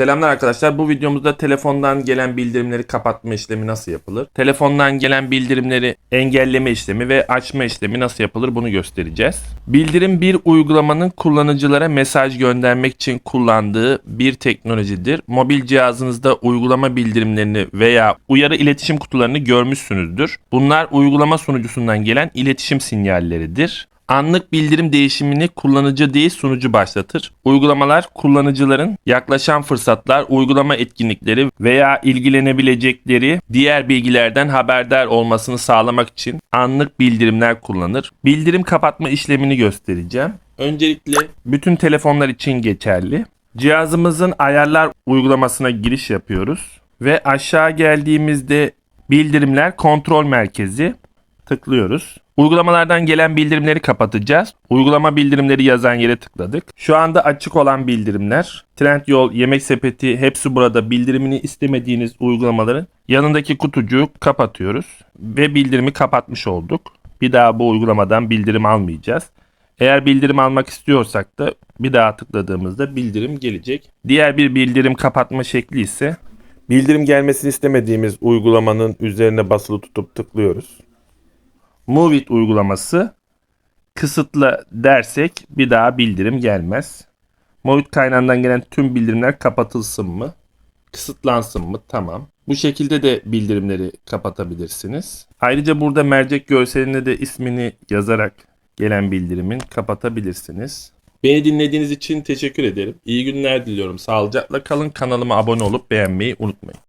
Selamlar arkadaşlar. Bu videomuzda telefondan gelen bildirimleri kapatma işlemi nasıl yapılır? Telefondan gelen bildirimleri engelleme işlemi ve açma işlemi nasıl yapılır bunu göstereceğiz. Bildirim bir uygulamanın kullanıcılara mesaj göndermek için kullandığı bir teknolojidir. Mobil cihazınızda uygulama bildirimlerini veya uyarı iletişim kutularını görmüşsünüzdür. Bunlar uygulama sunucusundan gelen iletişim sinyalleridir. Anlık bildirim değişimini kullanıcı değil sunucu başlatır. Uygulamalar kullanıcıların yaklaşan fırsatlar, uygulama etkinlikleri veya ilgilenebilecekleri diğer bilgilerden haberdar olmasını sağlamak için anlık bildirimler kullanır. Bildirim kapatma işlemini göstereceğim. Öncelikle bütün telefonlar için geçerli. Cihazımızın ayarlar uygulamasına giriş yapıyoruz ve aşağı geldiğimizde bildirimler kontrol merkezi tıklıyoruz. Uygulamalardan gelen bildirimleri kapatacağız. Uygulama bildirimleri yazan yere tıkladık. Şu anda açık olan bildirimler, Trendyol, Yemek Sepeti hepsi burada bildirimini istemediğiniz uygulamaların yanındaki kutucuğu kapatıyoruz ve bildirimi kapatmış olduk. Bir daha bu uygulamadan bildirim almayacağız. Eğer bildirim almak istiyorsak da bir daha tıkladığımızda bildirim gelecek. Diğer bir bildirim kapatma şekli ise bildirim gelmesini istemediğimiz uygulamanın üzerine basılı tutup tıklıyoruz. Move It uygulaması kısıtla dersek bir daha bildirim gelmez. Move It kaynağından gelen tüm bildirimler kapatılsın mı? Kısıtlansın mı? Tamam. Bu şekilde de bildirimleri kapatabilirsiniz. Ayrıca burada mercek görseline de ismini yazarak gelen bildirimin kapatabilirsiniz. Beni dinlediğiniz için teşekkür ederim. İyi günler diliyorum. Sağlıcakla kalın. Kanalıma abone olup beğenmeyi unutmayın.